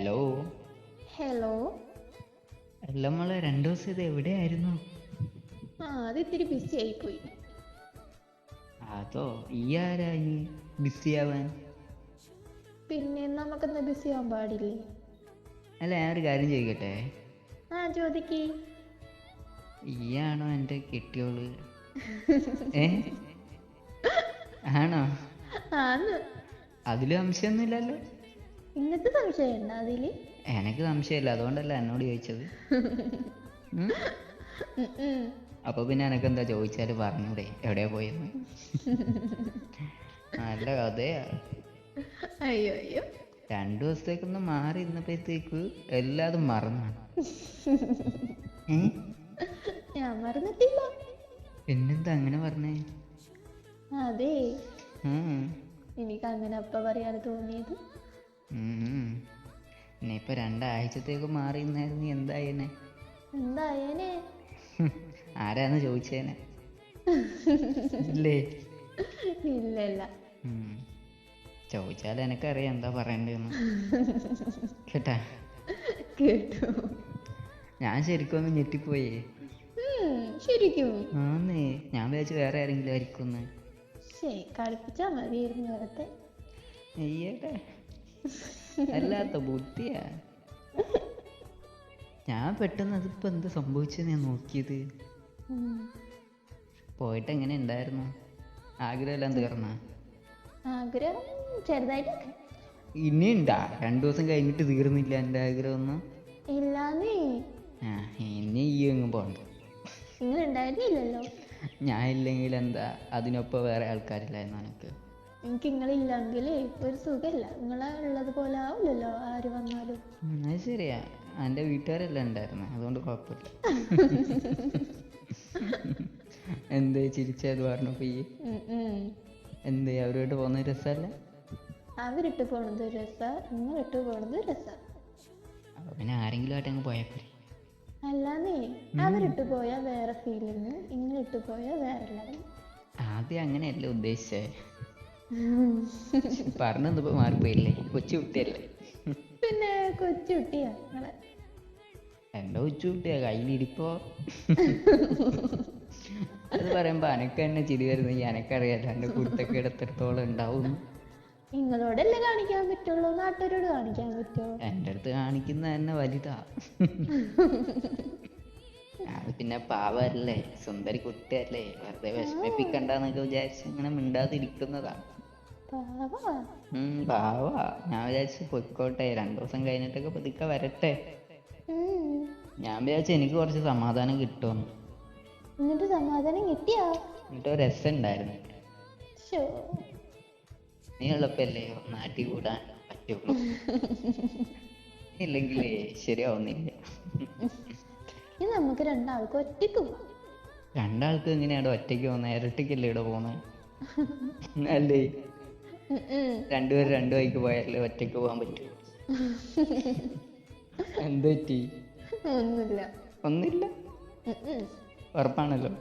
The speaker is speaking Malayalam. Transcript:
ഹലോ ഹലോ അല്ല മോളെ രണ്ടു ദിവസം ഇത് എവിടെയായിരുന്നു? ആ അത് ഇത്തിരി ബിസി ആയിപ്പോയി. അതോ ഈ ആരാ ഇനി ബിസി ആവാൻ? പിന്നെ നമുക്കെന്താ ബിസി ആവാൻ പാടില്ലേ? അല്ല ഞാൻ ഒരു കാര്യം ചോദിക്കട്ടെ? ആ ചോദിക്ക്. ഈയാണോ എന്റെ കെട്ടിയോൾ? ഏ? ആണോ? ആന്ന്. അതിലും സംശയമൊന്നുമില്ലല്ലോ ഇന്നത്തെ സംശയം അതിൽ എനിക്ക് സംശയമില്ല. അതുകൊണ്ടല്ല എന്നോട് ചോദിച്ചത്. അപ്പൊ പിന്നെ എനക്ക് എന്താ ചോദിച്ചാൽ പറഞ്ഞൂടെ എവിടെയാ പോയെന്ന്? നല്ല കഥയാ. അയ്യോ അയ്യോ. രണ്ടു ദിവസത്തേക്കൊന്ന് മാറി ഇന്നപ്പോഴത്തേക്ക് എല്ലാതും മറന്നാണ്? ഞാൻ മറന്നിട്ടില്ല. പിന്നെന്താ അങ്ങനെ പറഞ്ഞേ? അതെ. എനിക്ക് അങ്ങനെ അപ്പ പറയാതെ തോന്നിയത്. ഇനിയിപ്പൊ രണ്ടാഴ്ചത്തേക്ക് മാറി നിന്നായിരുന്നു എന്തായേനെ? എന്തായേനെ. ആരാന്ന് ചോദിച്ചേനെ? ഇല്ലേ? ഇല്ല ഇല്ല ഉം. ചോദിച്ചാൽ എനിക്കറിയാം എന്താ പറയണ്ടെന്ന്. കേട്ടാ? കേട്ടു. ഞാൻ ശരിക്കും ഒന്ന് ഞെട്ടിപ്പോയേ. ശരിക്കും. ആന്നേ. ഞാൻ വിചാരിച്ചു വേറെ ആരെങ്കിലും ആയിരിക്കും ശരി കളിപ്പിച്ചാ മതിയായിരുന്നു വെറുതെ അയ്യട്ടെ അല്ലാത്ത ബുദ്ധിയാ. ഞാൻ പെട്ടെന്ന് അതിപ്പോ എന്ത് സംഭവിച്ചെന്ന് ഞാൻ നോക്കിയത്. പോയിട്ട് എങ്ങനെ ഉണ്ടായിരുന്നു ആഗ്രഹമെല്ലാം തീർന്ന? ആഗ്രഹം ചെറുതായിട്ട്. ഇനി ഉണ്ടാ രണ്ടു ദിവസം കഴിഞ്ഞിട്ട് തീർന്നില്ല എന്റെ ആഗ്രഹം ഒന്നും ഇല്ലാന്നേ ഇനി ഈ എങ്ങും പോണ്ട. നിങ്ങൾ ഉണ്ടായിരുന്നില്ലല്ലോ ഞാൻ ഇല്ലെങ്കിൽ എന്താ അതിനൊപ്പം വേറെ ആൾക്കാരില്ലായിരുന്നു എനിക്ക് എനിക്ക് നിങ്ങളില്ലെങ്കിൽ ഒരു സുഖമില്ല നിങ്ങളെ ഉള്ളത് പോലെ ആവില്ലല്ലോ ആര് വന്നാലും. അത് ശരിയാ. എന്റെ വീട്ടുകാരെല്ലാം ഉണ്ടായിരുന്നു. അതുകൊണ്ട് കുഴപ്പമില്ല. എന്തേ ചിരിച്ചത് പറഞ്ഞു ഈ എന്ത് അവരുമായിട്ട് പോകുന്ന രസമല്ല? അവരിട്ട് പോണത് രസ. നിങ്ങളിട്ട് പോണത് രസ. അപ്പൊ പിന്നെ ആരെങ്കിലും ആയിട്ട് അങ്ങ് പോയാൽ പോരെ. അല്ലാന്നേ അവരിട്ട് പോയാൽ വേറെ ഫീലിങ് ഇങ്ങളിട്ട് പോയാൽ വേറെ ലെവൽ ആദ്യം അങ്ങനെയല്ല ഉദ്ദേശിച്ചേ? പറഞ്ഞതിപ്പോ മാറിപ്പോയില്ലേ? കൊച്ചു കുട്ടിയല്ലേ പിന്നെ കൊച്ചു കുട്ടിയാ എന്റെ കൊച്ചു കുട്ടിയാ കയ്യിലിരിപ്പോ. അത് പറയുമ്പോ അനക്ക് തന്നെ ചിരി വരുന്നെങ്കിൽ എനക്കറിയാലോ എന്റെ കുരുത്തൊക്കെ എടുത്തിടത്തോളം ഉണ്ടാവും. നിങ്ങളോടല്ലേ കാണിക്കാൻ പറ്റുള്ളൂ നാട്ടുകാരോട് കാണിക്കാൻ പറ്റുമോ? എന്റെ അടുത്ത് കാണിക്കുന്ന തന്നെ വലുതാ. പിന്നെ പാവല്ലേ സുന്ദരി കുട്ടിയല്ലേ വെറുതെ വിഷമിപ്പിക്കണ്ടെന്നൊക്കെ വിചാരിച്ച് ഇങ്ങനെ മിണ്ടാതിരിക്കുന്നതാണ് പാവാ. ഞാൻ വിചാരിച്ചു പൊയ്ക്കോട്ടെ രണ്ടു ദിവസം കഴിഞ്ഞിട്ടൊക്കെ പതുക്കെ വരട്ടെ. ഞാൻ വിചാരിച്ചു എനിക്ക് കുറച്ച് സമാധാനം കിട്ടുമെന്ന്. എന്നിട്ട് സമാധാനം കിട്ടിയോ? എന്നിട്ട് ഒരു രസം ഉണ്ടായിരുന്നു. നീ ഉള്ളപ്പല്ലേ നാട്ടിൽ കൂടാൻ പറ്റുള്ളൂ? ഇല്ലെങ്കിലേ ശരിയാവുന്നില്ല. ഇനി നമുക്ക് രണ്ടാൾക്കും ഒറ്റയ്ക്ക് പോവാം. രണ്ടാൾക്ക് എങ്ങനെയാണ് ഒറ്റയ്ക്ക് പോകുന്നത് ഇരട്ടിക്കല്ലേ ഇവിടെ പോകുന്നത് അല്ലേ. രണ്ടുപേരും രണ്ടു വഴിക്ക് പോയാലേ ഒറ്റയ്ക്ക് പോകാൻ പറ്റൂ. എന്ത് പറ്റി? ഒന്നുമില്ല. ഒന്നില്ല. ഉറപ്പാണല്ലോ.